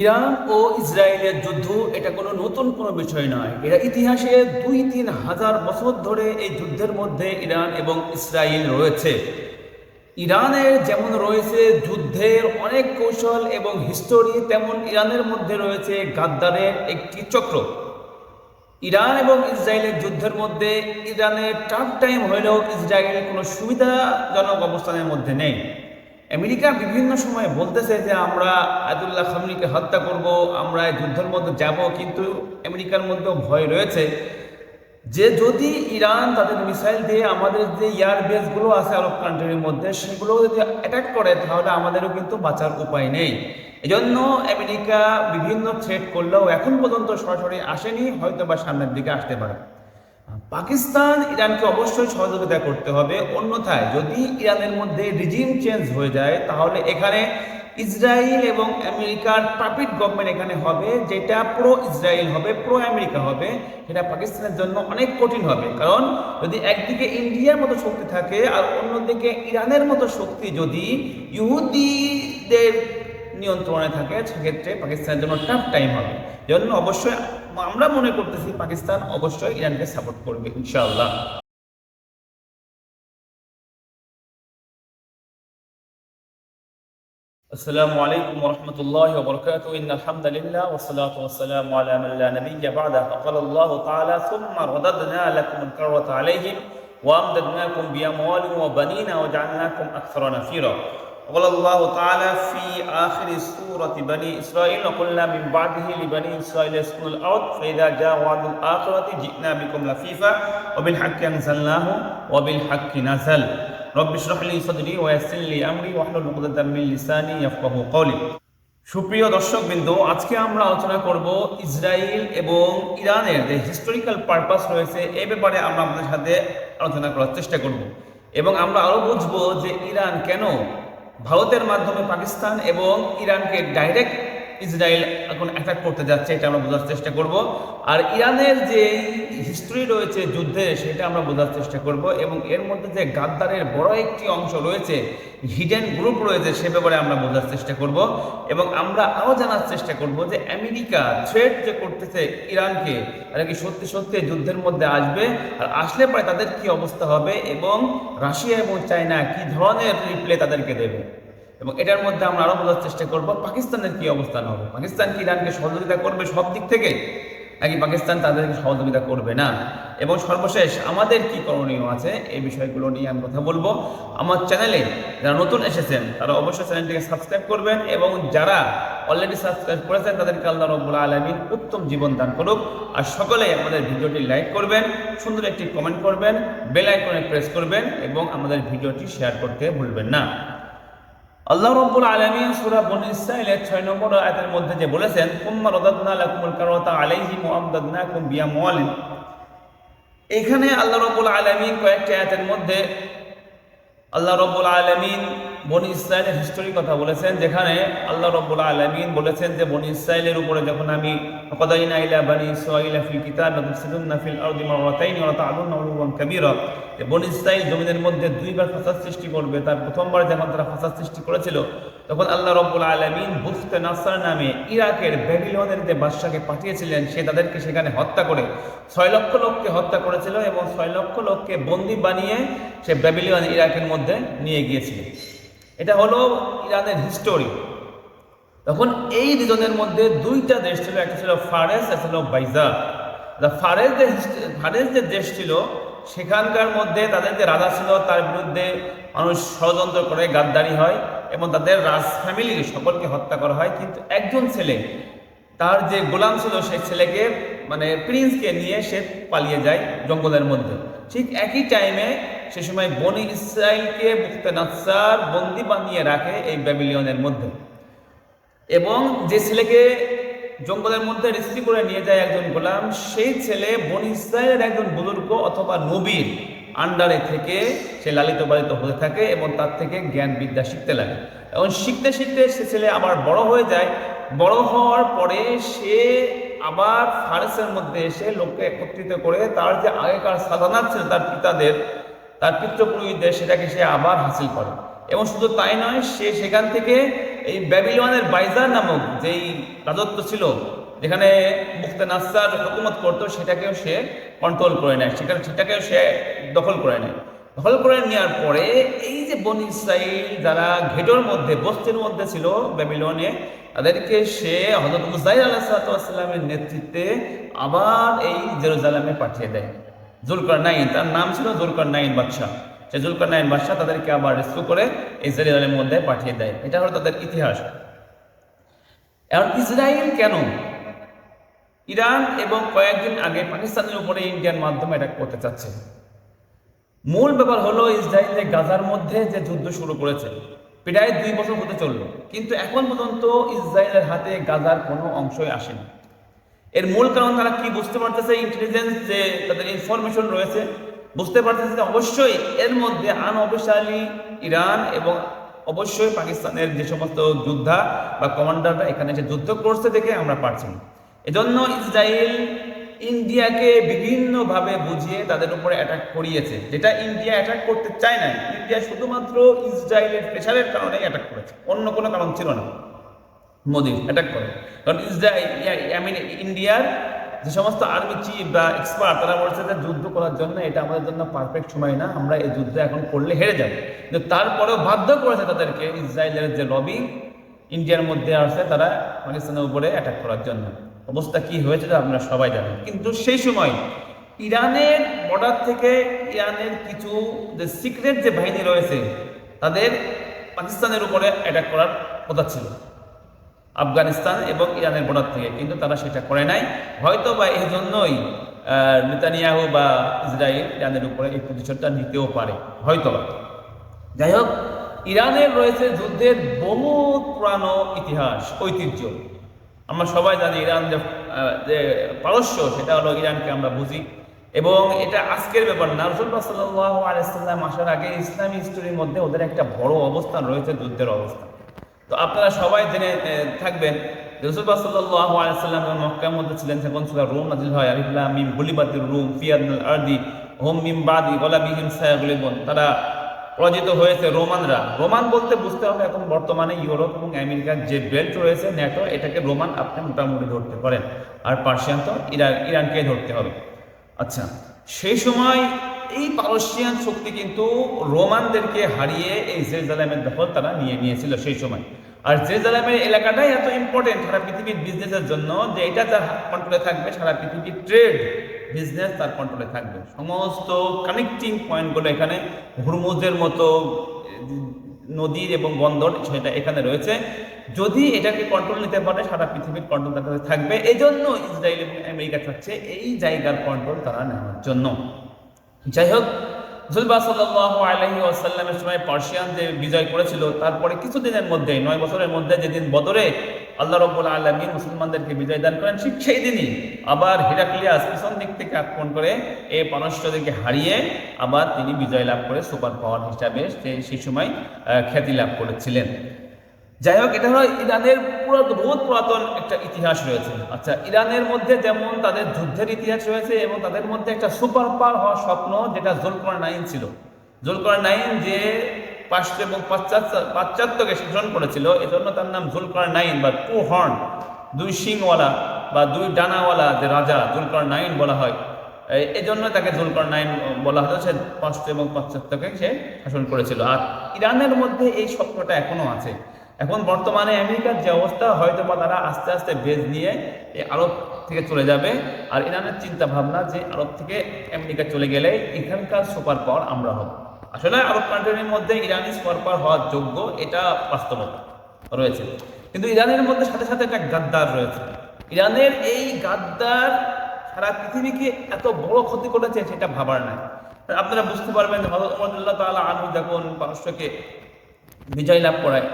Iran ও ইসরায়েলের যুদ্ধ এটা কোনো নতুন কোনো বিষয় নয়। এরা ইতিহাসে দুই তিন হাজার বছর ধরে এই যুদ্ধের মধ্যে ইরান এবং ইসরায়েল রয়েছে। ইরানের যেমন রয়েছে যুদ্ধের অনেক কৌশল এবং হিস্টোরি তেমন ইরানের মধ্যে রয়েছে গাদ্দারের একটি চক্র। ইরান এবং ইসরায়েলের যুদ্ধের মধ্যে ইরানের টাফ টাইম হলেও ইসরায়েল কোনো সুবিধাজনক অবস্থানের মধ্যে নেই। আমেরিকা বিভিন্ন সময় বলতেছে যে আমরা আয়াতুল্লাহ খামনিকে হত্যা করব, আমরা যুদ্ধের মধ্যে যাব, কিন্তু আমেরিকার মধ্যেও ভয় রয়েছে যে যদি ইরান তাদের মিসাইল দিয়ে আমাদের যে এয়ার বেসগুলো আছে আরব কান্ট্রির মধ্যে, সেগুলো যদি অ্যাটাক করে, তাহলে আমাদেরও কিন্তু বাঁচার উপায় নেই। এজন্য আমেরিকা বিভিন্ন থ্রেট করলেও এখন পর্যন্ত সরাসরি আসেনি হয়তো বা সামনের দিকে আসতে পারে। পাকিস্তান ইরানকে অবশ্যই সহযোগিতা করতে হবে। অন্যথায় যদি ইরানের মধ্যে রিজিম চেঞ্জ হয়ে যায়, তাহলে এখানে ইসরায়েল এবং আমেরিকার পাপিট গভর্নমেন্ট এখানে হবে, যেটা প্রো ইসরায়েল হবে প্রো আমেরিকা হবে। সেটা পাকিস্তানের জন্য অনেক কঠিন হবে। কারণ যদি একদিকে ইন্ডিয়ার মতো শক্তি থাকে আর অন্যদিকে ইরানের মতো শক্তি যদি ইহুদিদের নিয়ন্ত্রণে থাকে, সেক্ষেত্রে পাকিস্তানের জন্য টাফ টাইম হবে। জন্য অবশ্যই আমরা মনে করতেছি পাকিস্তান অবশ্যই ইরানকে সাপোর্ট করবে ইনশাআল্লাহ السلام عليكم ورحمة الله وبركاته إن الحمد لله والصلاة والسلام على من لا نبي بعده وقال الله تعالى ثم رددنا لكم الكرة عليهم وأمددناكم بأموال وبنين وجعلناكم أكثر نفيرا وقال الله تعالى في آخر سورة بني إسرائيل وقلنا من بعده لبني إسرائيل يسكنوا الأرض فإذا جاء وعد الآخرة جئنا بكم لفيفا وبالحق أنزلناه وبالحق نزل رب اشرح لي صدري ويسر لي أمري واحلل عقدة من لساني يفقهوا قولي সুপ্রিয় দর্শকবৃন্দ আজকে আমরা আলোচনা করব ইসরায়েল এবং ইরানের যে হিস্টোরিক্যাল পারপাস রয়েছে এ ব্যাপারে আমরা আপনাদের সাথে আলোচনা করার চেষ্টা করব এবং আমরা আরও বুঝবো যে ইরান কেন ভারতের মাধ্যমে পাকিস্তান এবং ইরানকে ডাইরেক্ট ইসরায়েল এখন অ্যাটাক করতে যাচ্ছে, এটা আমরা বোঝার চেষ্টা করব। আর ইরানের যে হিস্ট্রি রয়েছে যুদ্ধে, সেটা আমরা বোঝার চেষ্টা করব এবং এর মধ্যে যে গাদ্দারের বড় একটি অংশ রয়েছে হিডেন গ্রুপ রয়েছে, সে ব্যাপারে আমরা বোঝার চেষ্টা করব এবং আমরা আরও জানার চেষ্টা করব যে আমেরিকা থ্রেট যে করতেছে ইরানকে, তারা কি সত্যি সত্যি যুদ্ধের মধ্যে আসবে? আর আসলে পরে তাদের কি অবস্থা হবে এবং রাশিয়া এবং চায়না কি ধরনের রিপ্লে তাদেরকে দেবে? এবং এটার মধ্যে আমরা আরও বোঝার চেষ্টা করব, পাকিস্তানের কি অবস্থান হবে? পাকিস্তান কি ইরানকে সহযোগিতা করবে সব দিক থেকে নাকি পাকিস্তান তাদেরকে সহযোগিতা করবে না? এবং সর্বশেষ, আমাদের কি করণীয় আছে? এই বিষয়গুলো নিয়ে আমি কথা বলব। আমার চ্যানেলে যারা নতুন এসেছেন, তারা অবশ্যই চ্যানেলটিকে সাবস্ক্রাইব করবেন এবং যারা অলরেডি সাবস্ক্রাইব করেছেন, তাদেরকে আল্লাহ রব্বুল আলমিন উত্তম জীবন দান করুক। আর সকলেই আমাদের ভিডিওটি লাইক করবেন, সুন্দর একটি কমেন্ট করবেন বেল আইকনে প্রেস করবেন এবং আমাদের ভিডিওটি শেয়ার করতে ভুলবেন না। আল্লাহ রব্বুল আলমিন সুরা বনিসাইলের ছয় 6 নম্বর আয়তের মধ্যে যে বলেছেন কুম্মা রদাদনা লাকুমুল কারতা আলাইহি মুআমদাদনা কুম বিয়া মুআলিন এখানে আল্লাহ রব্বুল আলমিন কয়েকটি আয়াতের মধ্যে আল্লাহ রব্বুল আলমিন বনি ইসরায়েলের হিস্টোরি কথা বলেছেন, যেখানে আল্লাহ রব্বুল আলমিন বলেছেন যে, বনি ইসরায়েলের উপরে যখন আমি কদাইনা ফিল ইসরায়েল জমিনের মধ্যে দুইবার ফাসাদ সৃষ্টি করবে, তার প্রথমবার যখন তারা ফাসাদ সৃষ্টি করেছিল তখন আল্লাহ রব্বুল আলামিন বুফতে নাসার নামে ইরাকের ব্যাবিলনের যে বাদশাকে পাঠিয়েছিলেন, সে তাদেরকে সেখানে হত্যা করে ছয় লক্ষ লোককে হত্যা করেছিল এবং ছয় লক্ষ লোককে বন্দি বানিয়ে সে ব্যাবিলিয়ন ইরাকের মধ্যে নিয়ে গিয়েছিল। এটা হলো ইরানের হিস্টোরি তখন এই দুজনের মধ্যে দুইটা দেশ ছিল, একটা ছিল ফারেস, একটা ছিল বাইজা ফারেস যে ফারেস যে দেশ ছিল সেখানকার মধ্যে তাদের যে রাজা ছিল, তার বিরুদ্ধে মানুষ ষড়যন্ত্র করে গাদ্দারি হয় এবং তাদের রাজ ফ্যামিলি সকলকে হত্যা করা হয়। কিন্তু একজন ছেলে, তার যে গোলাম ছিল, সেই ছেলেকে মানে প্রিন্সকে নিয়ে সে পালিয়ে যায় জঙ্গলের মধ্যে। ঠিক একই টাইমে সে সময় বনি ইসরায়েলকে মুক্তে নাসার বন্দি বানিয়ে রাখে এই ব্যাবিলিয়নের মধ্যে। এবং যে ছেলেকে জঙ্গলের মধ্যে রিস্ত্রি করে নিয়ে যায় একজন গোলাম। সেই ছেলে বনি ইসরায়েলের একজন বুজুর্গ অথবা নবীর আন্ডারে থেকে সে লালিত পালিত হতে থাকে এবং তার থেকে জ্ঞান বিদ্যা শিখতে লাগে। এবং শিখতে শিখতে সে ছেলে আবার বড় হয়ে যায়। বড় হওয়ার পরে সে আবার ফারেসের মধ্যে এসে লোককে একত্রিত করে তার যে আগেকার সাধনা ছিল তার পিতাদের, তার পিতৃপুরুষদের সেটাকে সে আবার হাসিল করে। এবং শুধু তাই নয়, সে সেখান থেকে এই ব্যাবিলনের বাইজার নামক যেই রাজত্ব ছিল, যেখানে মুক্তে নাসার হুকুমত করতো, সেটাকেও সে কন্ট্রোল করে নেয়। সেখানে সেটাকেও সে দখল করে নেয়। দখল করে নেওয়ার পরে এই যে বন ইসরাইল যারা ঘেটোর মধ্যে, বস্তির মধ্যে ছিল ব্যাবিলনে, তাদেরকে সে হজরত মুজাইর আল্লাহ সাল্লামের নেতৃত্বে আবার এই জেরুজালামে পাঠিয়ে দেয়। জুলকার নাইন তার নাম ছিল জুলকার নাইন বাদশাহ। সে জুলকার নাইন বাদশাহ তাদেরকে আবার রেস্কিউ করে এই জেরুজালেমের মধ্যে পাঠিয়ে দেয়। এটা হলো তাদের ইতিহাস। এখন ইসরায়েল কেন? ইরান এবং কয়েকদিন আগে পাকিস্তানের উপরে ইন্ডিয়ার মাধ্যমে অ্যাটাক করতে চাচ্ছে। মূল ব্যাপার হলো ইসরায়েল যে গাজার মধ্যে যে যুদ্ধ শুরু করেছে, প্রায় দুই বছর হতে চলল। কিন্তু এখন পর্যন্ত ইসরায়েলের হাতে গাজার কোনো অংশই আসেনি। এর মূল কারণ তারা কি বুঝতে পারতেছে? ইন্টেলিজেন্স যে তাদের ইনফরমেশন রয়েছে বুঝতে পারতেছে যে অবশ্যই এর মধ্যে আনঅফিসিয়ালি ইরান এবং অবশ্যই পাকিস্তানের যে সমস্ত যোদ্ধা বা কমান্ডাররা এখানে এসে যুদ্ধ করছে দেখে আমরা পারছি না। এজন্য ইসরায়েল ইন্ডিয়াকে বিভিন্নভাবে বুঝিয়ে তাদের উপরে অ্যাটাক করিয়েছে, যেটা ইন্ডিয়া অ্যাটাক করতে চায় না ইন্ডিয়া শুধুমাত্র ইসরায়েলের প্রেশারের কারণেই অ্যাটাক করেছে, অন্য কোনো কারণ ছিল না। মোদি অ্যাটাক করে। কারণ ইসরায়েল আই মিন ইন্ডিয়ার যে সমস্ত আর্মি চিফ বা এক্সপার্ট তারা বলছে যে যুদ্ধ করার জন্য এটা আমাদের জন্য পারফেক্ট সময় না, আমরা এই যুদ্ধ এখন করলে হেরে যাব। কিন্তু তারপরেও বাধ্য করেছে তাদেরকে ইসরায়েলের যে লবি ইন্ডিয়ার মধ্যে আসছে তারা পাকিস্তানের উপরে অ্যাটাক করার জন্য। অবস্থা কি হয়েছে আপনারা সবাই জানেন। কিন্তু সেই সময় ইরানের বর্ডার থেকে ইরানের কিছু যে সিক্রেট যে বাহিনী রয়েছে, তাদের পাকিস্তানের উপরে অ্যাটাক করার কথা ছিল। আফগানিস্তান এবং ইরানের বর্ডার থেকে, কিন্তু তারা সেটা করে নাই। হয়তো বা এই জন্যই নেতানিয়াহু বা ইসরায়েল ইরানের উপরে এই প্রতিশোধটা নিতেও পারে হয়তো বা যাই হোক, ইরানের রয়েছে যুদ্ধের বহু পুরানো ইতিহাস, ঐতিহ্য। আমরা সবাই জানি ইরান যে পারস্য, সেটা হলো ইরানকে আমরা বুঝি। এবং এটা আজকের ব্যাপার না। রসুল্লাহ সাল্লাহ আলাইসাল্লাম আসার আগে ইসলামী হিস্টোরির মধ্যে ওদের একটা বড় অবস্থান রয়েছে যুদ্ধের অবস্থান। তো আপনারা সবাই জেনে থাকবেন রসুল্লাহ সাল্লাহ আলাইসাল্লাম যখন মক্কার মধ্যে ছিলেন তখন ছিল রোম নাজিল হয়? আলিফুল্লাহ মিম গুলিবাতির রুম ফিয়াদুল আরদি হোম মিম বাদি গলাবিহিম সায়াগুলিবন। তারা পরাজিত হয়েছে রোমানরা। রোমান বলতে বুঝতে হবে এখন বর্তমানে ইউরোপ এবং আমেরিকার যে বেল্ট রয়েছে, ন্যাটো, এটাকে রোমান আপনি মোটামুটি ধরতে পারেন। আর পার্সিয়ান তো ইরান ইরানকে ধরতে হবে। আচ্ছা সেই সময় এই পারস্যিয়ান শক্তি কিন্তু রোমানদেরকে হারিয়ে এই জেরুজালেমের দখল তারা নিয়ে নিয়েছিল সেই সময়। আর জেরুজালেমের এলাকাটাই এত ইম্পর্টেন্ট সারা পৃথিবীর বিজনেসের জন্য যে এটা যার কন্ট্রোলে থাকবে, সারা পৃথিবীর ট্রেড বিজনেস তার কন্ট্রোলে থাকবে। সমস্ত কানেক্টিং পয়েন্টগুলো এখানে হুরমুজের মতো, নদীর এবং বন্দর সেটা এখানে রয়েছে। যদি এটাকে কন্ট্রোল নিতে পারে, সারা পৃথিবীর কন্ট্রোল তার কাছে থাকবে। এই জন্য ইসরায়েল এবং আমেরিকা চাচ্ছে এই জায়গার কন্ট্রোল তারা নেওয়ার জন্য। যাই হোক জুলবা সাল্লাহ আলহি আসাল্লামের সময় পার্সিয়ান যে বিজয় করেছিল। তারপরে কিছুদিনের মধ্যে, নয় বছরের মধ্যে যেদিন বদরে আল্লাহ রব্বুল আলমী মুসলমানদেরকে বিজয় দান করেন, ঠিক সেই দিনই আবার হিরাক্লিয়াস পিছন দিক থেকে আক্রমণ করে এই পারস্যদেরকে হারিয়ে আবার তিনি বিজয় লাভ করে সুপার পাওয়ার হিসাবে সেই সময় খ্যাতি লাভ করেছিলেন। যাই হোক এটা হলো ইরানের পুরাতন বহুত পুরাতন একটা ইতিহাস রয়েছে। আচ্ছা ইরানের মধ্যে যেমন তাদের যুদ্ধের ইতিহাস রয়েছে এবং তাদের মধ্যে একটা সুপার পাওয়ার হওয়ার স্বপ্ন যেটা জুলকর নাইন ছিল। জুলকর নাইন যে পাশ্চাত্য এবং পাশ্চাত্য পাশ্চাত্যকে শাসন করেছিল, এজন্য তার নাম জুলকর নাইন বা টু হর্ন, দুই সিংওয়ালা বা দুই ডানাওয়ালা যে রাজা জুলকর নাইন বলা হয়। এই- জন্য তাকে জুলকর নাইন বলা হতো, সে পাশ্চাত্য এবং পাশ্চাত্যকে সে শাসন করেছিল। আর ইরানের মধ্যে এই স্বপ্নটা এখনও আছে। এখন বর্তমানে আমেরিকার যে অবস্থা হয়তো বা তারা আস্তে আস্তে বেজ নিয়ে এই আরব থেকে চলে যাবে। আর ইরানের চিন্তা ভাবনা যে আরব থেকে আমেরিকা চলে গেলে এখানকার সুপার পাওয়ার আমরা হব। আসলে আরব কান্ট্রির মধ্যে ইরানি সুপার পাওয়ার হওয়ার যোগ্য এটা বাস্তবতা রয়েছে। কিন্তু ইরানের মধ্যে সাথে সাথে একটা গাদ্দার রয়েছে। ইরানের এই গাদ্দার সারা পৃথিবীকে এত বড় ক্ষতি করেছে সেটা ভাবার নাই। আপনারা বুঝতে পারবেন হজরত উমরুল্লাহ তাআলা আনহু যখন পারস্যকে বিজয় লাভ করায়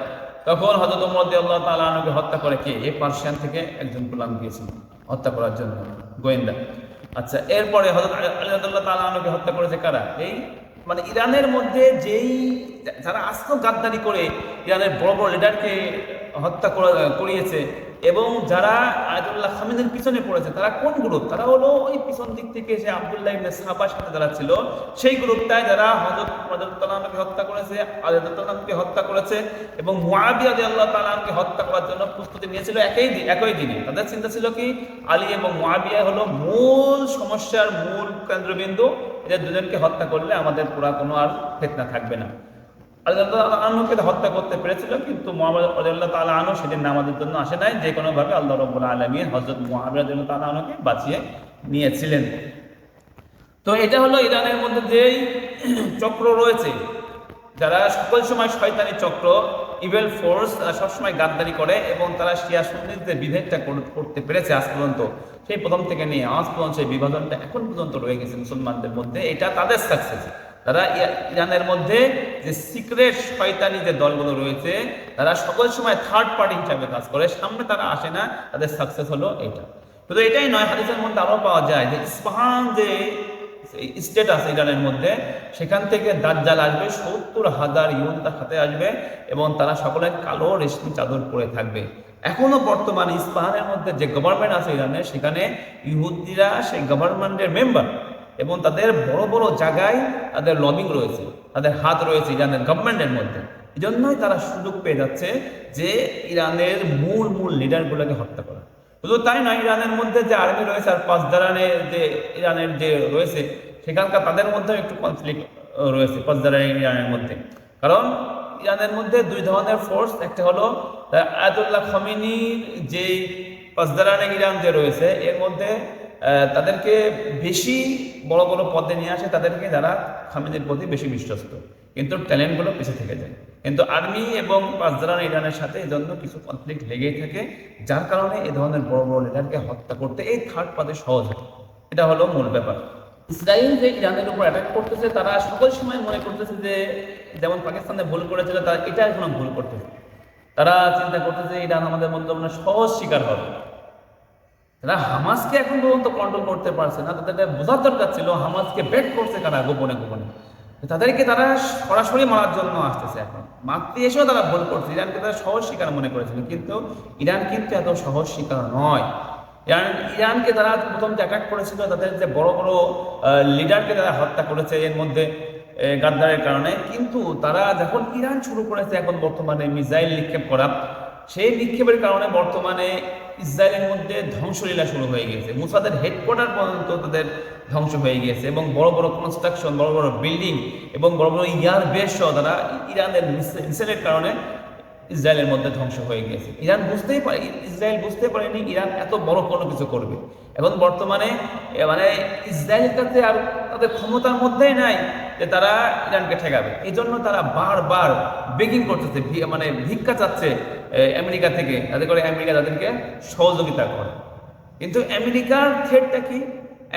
তখন হজরত উমর আল্লাহ তালা আনুকে হত্যা করে কে? এ পার্সিয়ান থেকে একজন গোলাম গিয়েছিল। হত্যা করার জন্য। গোয়েন্দা। আচ্ছা এরপরে হজরত আলী আল্লাহ তাআলা আনহুকে হত্যা করেছে কারা? এই মানে ইরানের মধ্যে যেই যারা আস্ত গাদ্দারি করে, ইরানের বড় বড় লিডারকে হত্যা করিয়েছে এবং যারা আয়াতুল্লাহ খামিদের পিছনে পড়েছে, তারা কোন গ্রুপ তারা হলো ওই পিছন দিক থেকে যে আব্দুল্লাহ ইবনে সাহাবার সাথে যারা ছিল, সেই গ্রুপটায় যারা হযরত রাদিয়াল্লাহু হত্যা করেছে আলী হত্যা করেছে এবং মুআবিয়া রাদিয়াল্লাহু তাআলাকে হত্যা করার জন্য প্রস্তুতি নিয়েছিল একই দিন একই দিনে। তাদের চিন্তা ছিল কি, আলী এবং মুআবিয়া হলো মূল সমস্যার মূল কেন্দ্রবিন্দু, এদের দুজনকে হত্যা করলে আমাদের পুরা কোনো আর ফেতনা থাকবে না। আল্লাহকে হত্যা করতে পেরেছিল, কিন্তু মোহাম্মদ আল্লাহ তালা আনু সেদিন নামাজের জন্য আসে নাই। যে কোনোভাবে আল্লাহ রব্বুল আলমী হজরত মোহাম্মদ তালা আনুকে বাঁচিয়ে নিয়েছিলেন। তো এটা হলো ইরানের মধ্যে যেই চক্র রয়েছে, যারা সকল সময় শয়তানি চক্র ইভেল ফোর্স সবসময় গাদ্দারি করে এবং তারা শিয়া সুন্নিদের বিভেদটা করতে পেরেছে আজ পর্যন্ত। সেই প্রথম থেকে নিয়ে আজ পর্যন্ত সেই বিভাজনটা এখন পর্যন্ত রয়ে গেছে মুসলমানদের মধ্যে। এটা তাদের সাকসেস তারা ইরানের মধ্যে যে সিক্রেট শয়তানি যে দলগুলো রয়েছে, তারা সকল সময় থার্ড পার্টি হিসাবে কাজ করে, সামনে তারা আসে না, তাদের সাকসেস হলো এটা। শুধু এটাই নয়, হাদিসের মধ্যে আরও পাওয়া যায় যে ইস্পাহান যে স্টেট আছে ইরানের মধ্যে, সেখান থেকে দাজ্জাল আসবে, সত্তর হাজার ইউন তার হাতে আসবে এবং তারা সকলে কালো রেশমি চাদর পরে থাকবে। এখনও বর্তমানে ইস্পাহানের মধ্যে যে গভর্নমেন্ট আছে ইরানে সেখানে ইহুদিরা, সেই গভর্নমেন্টের মেম্বার এবং তাদের বড় বড় জায়গায় তাদের লবিং রয়েছে, তাদের হাত রয়েছে ইরানের গভর্নমেন্টের মধ্যে। এই জন্যই তারা সুযোগ পেয়ে যাচ্ছে যে ইরানের মূল মূল লিডারগুলোকে হত্যা করা। শুধু তাই নয়, ইরানের মধ্যে যে আর্মি রয়েছে আর পাঁচদারানের যে ইরানের যে রয়েছে, সেখানকার তাদের মধ্যেও একটু কনফ্লিক্ট রয়েছে পাঁচদারানের ইরানের মধ্যে। কারণ ইরানের মধ্যে দুই ধরনের ফোর্স একটা হলো আয়াতুল্লাহ খমিনির যে পাঁচদারানের ইরান যে রয়েছে, এর মধ্যে তাদেরকে বেশি বড় বড় পদে নিয়ে আসে, তাদেরকে যারা খামিদের প্রতি বেশি বিশ্বস্ত। কিন্তু ট্যালেন্টগুলো পিছিয়ে থেকে যায়। কিন্তু আর্মি এবং পাঁচদারান ইরানের সাথে এই জন্য কিছু কনফ্লিক্ট লেগেই থাকে, যার কারণে এই ধরনের বড় বড় লিডারকে হত্যা করতে এই থার্ড পাদে সহজ হয়। এটা হলো মূল ব্যাপার। ইসরায়েল যে ইরানের উপর অ্যাটাক করতেছে, তারা সকল সময় মনে করতেছে যে, যেমন পাকিস্তানে ভুল করেছিল, তারা এটা এখন ভুল করতেছে। তারা চিন্তা করতেছে, ইরান আমাদের মধ্যে সহজ শিকার হবে। তারা হামাসকে এখন পর্যন্ত কন্ট্রোল করতে পারছে না, তাদের বোঝার দরকার ছিল, হামাসকে ব্যাট করছে কারা গোপনে গোপনে। তাদেরকে তারা সরাসরি মারার জন্য আসতেছে এখন। মারতে এসেও তারা ভুল করছে, ইরানকে তারা সহজ শিকার মনে করেছিল, কিন্তু ইরান কিন্তু এত সহজ শিকার নয়। ইরান, ইরানকে তারা প্রথম যে অ্যাটাক করেছিল, তাদের যে বড় বড় লিডারকে তারা হত্যা করেছে এর মধ্যে গাদ্দারের কারণে। কিন্তু তারা যখন ইরান শুরু করেছে, এখন বর্তমানে মিসাইল নিক্ষেপ করা সেই নিক্ষেপের কারণে বর্তমানে ইসরায়েলের মধ্যে ধ্বংসলীলা শুরু হয়ে গেছে মুসাদের হেডকোয়ার্টার পর্যন্ত তাদের ধ্বংস হয়ে গিয়েছে এবং বড় বড় কনস্ট্রাকশন বড় বড় বিল্ডিং এবং বড় বড় ইয়ার বেশ তারা ইরানের মিসাইলের কারণে ইসরায়েলের মধ্যে ধ্বংস হয়ে গিয়েছে। ইরান বুঝতেই পারে, ইসরায়েল বুঝতে পারেনি ইরান এত বড় কোনো কিছু করবে। এখন বর্তমানে মানে ইসরায়েলের কাছে আর তাদের ক্ষমতার মধ্যেই নাই যে তারা ইরানকে ঠেকাবে। এই জন্য তারা বারবার বেগিং করতেছে মানে ভিক্ষা চাচ্ছে আমেরিকা থেকে যাতে করে আমেরিকা তাদেরকে সহযোগিতা করে। কিন্তু আমেরিকার থ্রেডটা কি?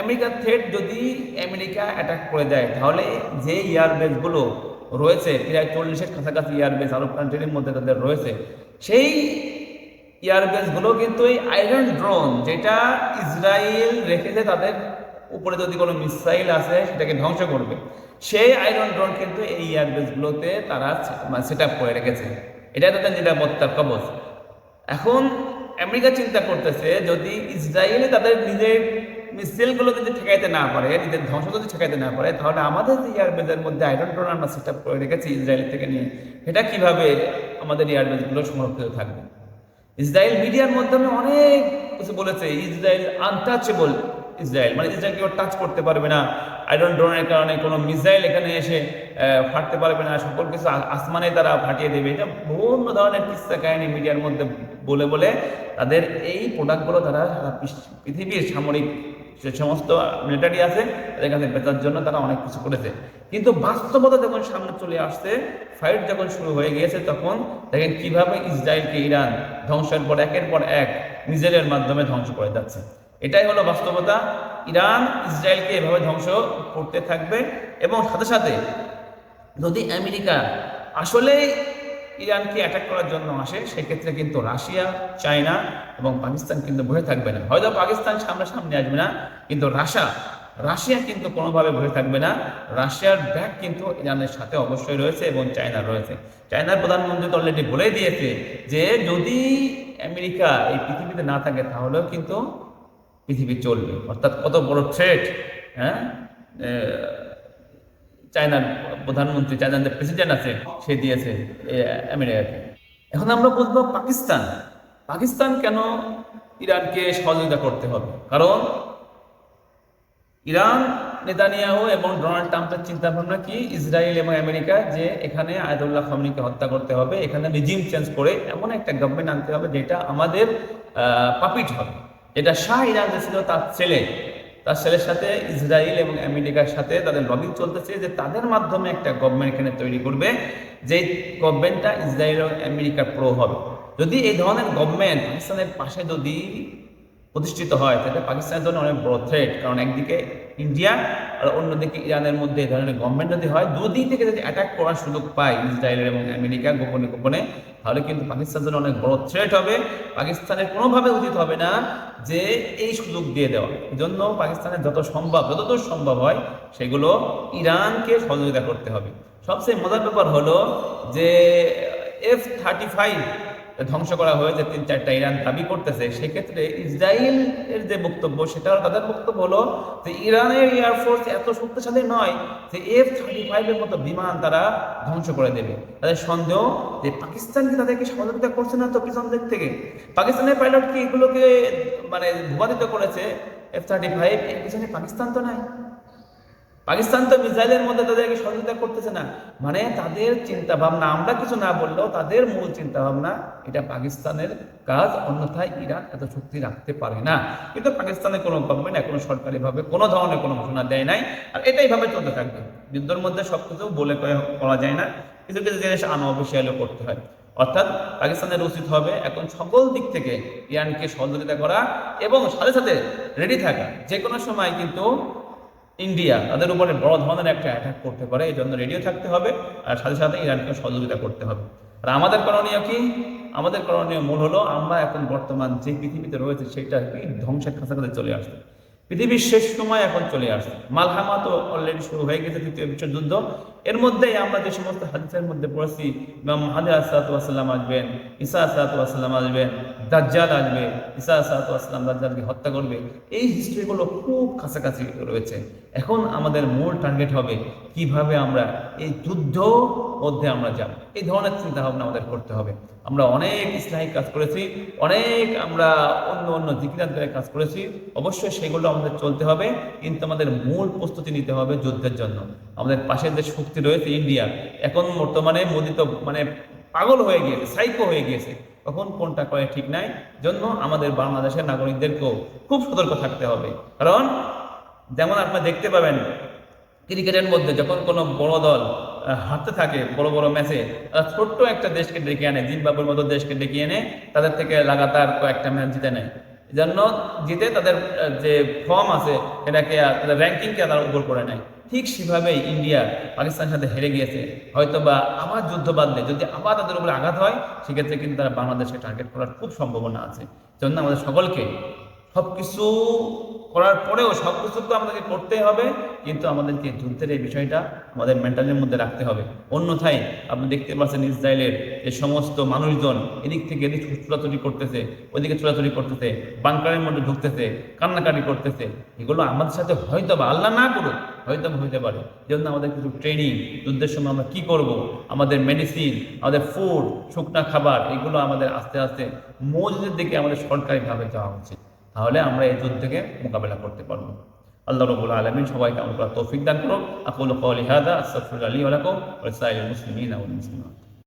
আমেরিকার থ্রেড যদি আমেরিকা অ্যাটাক করে দেয়, তাহলে যে এয়ারবেসগুলো রয়েছে, প্রায় চল্লিশের কাছাকাছি এয়ারবেস আরব কান্ট্রির মধ্যে তাদের রয়েছে, সেই এয়ারবেসগুলো কিন্তু এই আইরন ড্রোন যেটা ইসরায়েল রেখেছে তাদের উপরে যদি কোনো মিসাইল আছে সেটাকে ধ্বংস করবে। সেই আয়রন ড্রোন কিন্তু এই এয়ারবেসগুলোতে তারা সেট আপ করে রেখেছে। এটা তাদের নিরাপত্তার কবচ এখন আমেরিকা চিন্তা করতেছে, যদি ইসরায়েলে তাদের নিজের মিসাইলগুলো যদি ঠেকাইতে না পারে, নিজের ধ্বংস যদি ঠেকাইতে না পারে, তাহলে আমাদের যে এয়ারবেজের মধ্যে আয়রন ড্রোন আমরা সেট করে রেখেছি ইসরায়েল থেকে নিয়ে সেটা কীভাবে আমাদের এয়ারবেজগুলো সংরক্ষিত থাকবে? ইসরায়েল মিডিয়ার মাধ্যমে অনেক কিছু বলেছে, ইসরায়েল আনটাচেবল ইসরায়েল। মানে ইসরায়েল কেউ টাচ করতে পারবে না। আয়রন ড্রোনের কারণে কোনো মিসাইল এখানে এসে ফাটতে পারবে না। সকল কিছু আসমানে তারা ফাটিয়ে দেবে। এটা বিভিন্ন ধরনের কিস্তা কাহিনী মিডিয়ার মধ্যে বলে বলে তাদের এই প্রোডাক্টগুলো তারা পৃথিবীর সামরিক যে সমস্ত মিলিটারি আছে, তাদের কাছে বেচার জন্য তারা অনেক কিছু করেছে। কিন্তু বাস্তবতা যখন সামনে চলে আসছে ফাইট যখন শুরু হয়ে গিয়েছে, তখন দেখেন কীভাবে ইসরায়েলকে ইরান ধ্বংসের পর, একের পর এক নিজেদের মাধ্যমে ধ্বংস করে যাচ্ছে। এটাই হলো বাস্তবতা। ইরান, ইসরায়েলকে এভাবে ধ্বংস করতে থাকবে এবং সাথে সাথে যদি আমেরিকা আসলেই ইরানকে অ্যাটাক করার জন্য আসে, সেক্ষেত্রে কিন্তু রাশিয়া, চায়না এবং পাকিস্তান কিন্তু বসে থাকবে না। হয়তো পাকিস্তান সামনে সামনে আসবে না, কিন্তু রাশা রাশিয়া কিন্তু কোনোভাবে বসে থাকবে না। রাশিয়ার ব্যাগ কিন্তু ইরানের সাথে অবশ্যই রয়েছে এবং চায়নার রয়েছে। চায়নার প্রধানমন্ত্রী তো অলরেডি বলে দিয়েছে যে যদি আমেরিকা এই পৃথিবীতে না থাকে, তাহলেও কিন্তু পৃথিবী চলবে। অর্থাৎ কত বড় থ্রেট হ্যাঁ? চায়নার প্রধানমন্ত্রী, চায়নার যে প্রেসিডেন্ট আছে, সে দিয়েছে আমেরিকাকে। এখন আমরা বুঝব পাকিস্তান। পাকিস্তান কেন ইরানকে সহযোগিতা করতে হবে? কারণ ইরান, নেতানিয়াহু এবং ডোনাল্ড ট্রাম্পের চিন্তা ভাবনা কি? ইসরায়েল এবং আমেরিকা যে এখানে আয়দুল্লাহ খামনিকে হত্যা করতে হবে, এখানে রিজিম চেঞ্জ করে এমন একটা গভর্নমেন্ট আনতে হবে যেটা আমাদের পাপিট হবে। যেটা শাহ ইরান যে ছিল তার ছেলে। তার ছেলের সাথে ইসরায়েল এবং আমেরিকার সাথে তাদের লবিং চলতেছে যে তাদের মাধ্যমে একটা গভর্নমেন্ট এখানে তৈরি করবে যে গভর্নমেন্টটা ইসরায়েল এবং আমেরিকার প্রো হবে। যদি এই ধরনের গভর্নমেন্ট পাকিস্তানের পাশে যদি প্রতিষ্ঠিত হয়, তাহলে পাকিস্তানের জন্য অনেক বড় থ্রেট কারণ একদিকে ইন্ডিয়া আর অন্যদিকে ইরানের মধ্যে এই ধরনের গভর্নমেন্ট যদি হয়, দুদিক থেকে যদি অ্যাটাক করার সুযোগ পায় ইসরায়েল এবং আমেরিকা গোপনে গোপনে তাহলে কিন্তু পাকিস্তান জন্য অনেক বড় থ্রেট হবে। পাকিস্তানের কোনোভাবে উচিত হবে না যে এই সুযোগ দিয়ে দেওয়া। জন্য পাকিস্তানের যত সম্ভব, যতদূর সম্ভব হয়, সেগুলো ইরানকে সহযোগিতা করতে হবে। সবচেয়ে মজার ব্যাপার হলো যে এফ থার্টি ফাইভ ধ্বংস করা হয়েছে তিন চারটা ইরান দাবি করতেছে, সেক্ষেত্রে ইসরায়েল এর যে বক্তব্য, সেটা তাদের বক্তব্য হলো যে ইরানের এয়ারফোর্স এত শক্তিশালী নয় যে এফ থার্টি ফাইভের মতো বিমান তারা ধ্বংস করে দেবে। তাদের সন্দেহ যে পাকিস্তান কি তাদেরকে সহযোগিতা করছে না তো পিছন দিক থেকে? পাকিস্তানের পাইলট কি এগুলোকে মানে ভূপাতিত করেছে এফ থার্টি ফাইভ এর পিছনে পাকিস্তান তো নাই। পাকিস্তান তো মিসাইলের মধ্যে তাদেরকে সহযোগিতা করতেছে না। মানে তাদের চিন্তা ভাবনা আমরা কিছু না বললেও তাদের মূল চিন্তা ভাবনা এটা পাকিস্তানের কাজ, অন্যথায় ইরান এত শক্তি রাখতে পারে না। কিন্তু পাকিস্তানের কোনো গভর্নমেন্ট এখনও সরকারিভাবে কোনো ধরনের কোনো ঘোষণা দেয় নাই। আর এটাই ভাবে চলতে থাকবে। যুদ্ধের মধ্যে সব কিছু বলে করা যায় না। কিছু কিছু জিনিস আনঅফিসিয়ালও করতে হয়। অর্থাৎ পাকিস্তানের উচিত হবে এখন সকল দিক থেকে ইরানকে সহযোগিতা করা এবং সাথে সাথে রেডি থাকা। যে কোনো সময় কিন্তু ইন্ডিয়া, তাদের উপরে বড় ধরনের একটা অ্যাটাক করতে পারে, এই জন্য রেডিও থাকতে হবে, আর সাথে সাথে ইরানকে সহযোগিতা করতে হবে। আর আমাদের করণীয় কি? আমাদের করণীয় মূল হলো আমরা এখন বর্তমান যে পৃথিবীতে রয়েছে, সেটা কি? ধ্বংসের কাছাকাছি চলে আসছে পৃথিবীর শেষ সময় এখন চলে আসছে। মালহামা তো অলরেডি শুরু হয়ে গেছে তৃতীয় বিশ্বযুদ্ধ এর মধ্যেই আমরা যে সমস্ত হাদিসের মধ্যে পড়েছি, ইমাম মাহাদি আসালাম আসবেন, ঈসা আসালাম আসবেন, দাজ্জাল আসবে, ঈসা আসালাম দাজ্জালকে হত্যা করবে। এই হিস্ট্রিগুলো খুব কাছাকাছি রয়েছে। এখন আমাদের মূল টার্গেট হবে কীভাবে আমরা এই যুদ্ধ মধ্যে আমরা যাব। এই ধরনের চিন্তা ভাবনা আমাদের করতে হবে। আমরা অনেক ইসলামিক কাজ করেছি, অনেক আমরা অন্য অন্য জিকিরান্তরের কাজ করেছি, অবশ্যই সেগুলো আমাদের চলতে হবে, কিন্তু আমাদের মূল প্রস্তুতি নিতে হবে যুদ্ধের জন্য। আমাদের পাশের যে শক্তি রয়েছে, ইন্ডিয়া, এখন বর্তমানে মোদিত মানে পাগল হয়ে গিয়েছে সাইকো হয়ে গিয়েছে। কখন কোনটা করে ঠিক নাই, জন্য আমাদের বাংলাদেশের নাগরিকদেরকেও খুব সতর্ক থাকতে হবে। কারণ যেমন আপনি দেখতে পাবেন ক্রিকেটের মধ্যে যখন কোনো বড় দল হারতে থাকে বড় বড় ম্যাচে ছোট্ট একটা দেশকে ডেকে আনে জিম্বাবুর মতো দেশকে ডেকে এনে তাদের থেকে লাগাতার কয়েকটা ম্যাচ জিতে নেয়। জন্য জিতে তাদের যে ফর্ম আছে, সেটাকে তাদের র্যাঙ্কিংকে তারা উপর করে নেয়। ঠিক সেভাবেই ইন্ডিয়া পাকিস্তানের সাথে হেরে গিয়েছে। হয়তো বা আবার যুদ্ধ বাঁধলে, যদি আবার তাদের উপরে আঘাত হয়, সেক্ষেত্রে কিন্তু তারা বাংলাদেশকে টার্গেট করার খুব সম্ভাবনা আছে। জন্য আমাদের সকলকে সবকিছু করার পরেও সব কিছু তো আমাদেরকে করতেই হবে, কিন্তু আমাদেরকে যুদ্ধের এই বিষয়টা আমাদের মেন্টালের মধ্যে রাখতে হবে। অন্যথায় আপনি দেখতে পাচ্ছেন ইসরায়েলের যে সমস্ত মানুষজন এদিক থেকে এদিক চোরাচুরি করতেছে, ওইদিকে চোরাচুরি করতেছে বাংকারের মধ্যে ঢুকতেছে, কান্নাকাটি করতেছে। এগুলো আমাদের সাথে হয়তো বা আল্লাহ না করুক, হয়তো হইতে পারে। জন্য আমাদের কিছু ট্রেনিং যুদ্ধের সময় আমরা কি করব? আমাদের মেডিসিন আমাদের ফুড শুকনা খাবার, এগুলো আমাদের আস্তে আস্তে মজুদের দিকে আমাদের সরকারিভাবে যাওয়া উচিত। তাহলে আমরা এই যুদ্ধকে মোকাবেলা করতে পারব। আল্লাহ রবুল আলমিন সবাইকে আমরা তৌফিক দান করো আকুল কলিহাদা আসাফুল আলী আলাকুম ওসাইল মুসলিমাত।